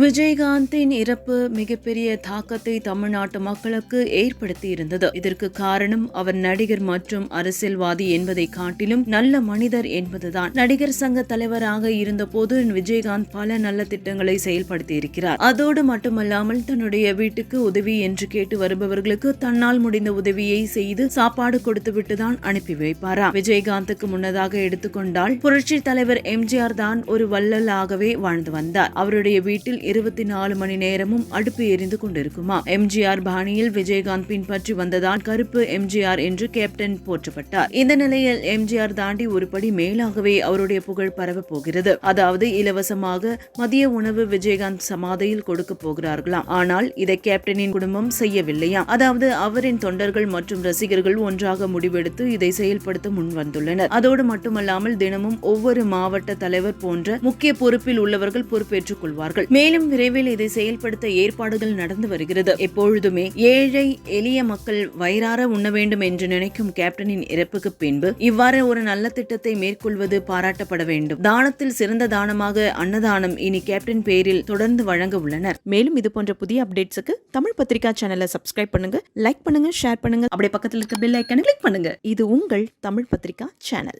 விஜயகாந்தின் இறப்பு மிகப்பெரிய தாக்கத்தை தமிழ்நாட்டு மக்களுக்கு ஏற்படுத்தி இருந்தது இதற்கு காரணம் அவர் நடிகர் மற்றும் அரசியல்வாதி என்பதை காட்டிலும் நல்ல மனிதர் என்பதுதான். நடிகர் சங்க தலைவராக இருந்தபோது விஜயகாந்த் பல நல்ல திட்டங்களை செயல்படுத்தி இருக்கிறார் அதோடு மட்டுமல்லாமல் தன்னுடைய வீட்டுக்கு உதவி என்று கேட்டு வருபவர்களுக்கு தன்னால் முடிந்த உதவியை செய்து சாப்பாடு கொடுத்துவிட்டுதான் அனுப்பி வைப்பாரா? விஜயகாந்துக்கு முன்னதாக எடுத்துக்கொண்டால் புரட்சி தலைவர் எம்ஜிஆர் தான் ஒரு வள்ளலாகவே வாழ்ந்து வந்தார். அவருடைய வீட்டில் இருபத்தி நாலு மணி நேரமும் அடுப்பு எரிந்து கொண்டிருக்குமா? எம்ஜிஆர் பாணியில் விஜயகாந்த் பின்பற்றி வந்ததால் கருப்பு எம்ஜிஆர் என்று கேப்டன் போற்றப்பட்டார். இந்த நிலையில் எம்ஜிஆர் தாண்டி ஒருபடி மேலாகவே அவருடைய புகழ் பரவ போகிறது. அதாவது இலவசமாக மதிய உணவு விஜயகாந்த் சமாதியில் கொடுக்க போகிறார்களாம். ஆனால் இதை கேப்டனின் குடும்பம் செய்யவில்லையா அதாவது அவரின் தொண்டர்கள் மற்றும் ரசிகர்கள் ஒன்றாக முடிவெடுத்து இதை செயல்படுத்த முன் வந்துள்ளனர் அதோடு மட்டுமல்லாமல் தினமும் ஒவ்வொரு மாவட்ட தலைவர் போன்ற முக்கிய பொறுப்பில் உள்ளவர்கள் பொறுப்பேற்றுக் கொள்வார்கள். மேலும் மேலும் விரைவில் இதை செயல்படுத்த ஏற்பாடுகள் நடந்து வருகிறது. எப்பொழுதுமே ஏழை எளிய மக்கள் வயிறார உண்ண வேண்டும் என்று நினைக்கும் கேப்டனின் இறப்புக்கு பின்பு இவ்வாறு ஒரு நல்ல திட்டத்தை மேற்கொள்வது பாராட்டப்பட வேண்டும். தானத்தில் சிறந்த தானமாக அன்னதானம் இனி கேப்டன் பேரில் தொடர்ந்து வழங்க உள்ளனர். மேலும் இது போன்ற புதிய அப்டேட்ஸுக்கு தமிழ் பத்திரிகா சேனலை சப்ஸ்கிரைப் பண்ணுங்க லைக் பண்ணுங்க ஷேர் பண்ணுங்க. அப்படியே பக்கத்தில் இருக்க பெல் ஐக்கனை கிளிக் பண்ணுங்க. இது உங்கள் தமிழ் பத்திரிகா சேனல்.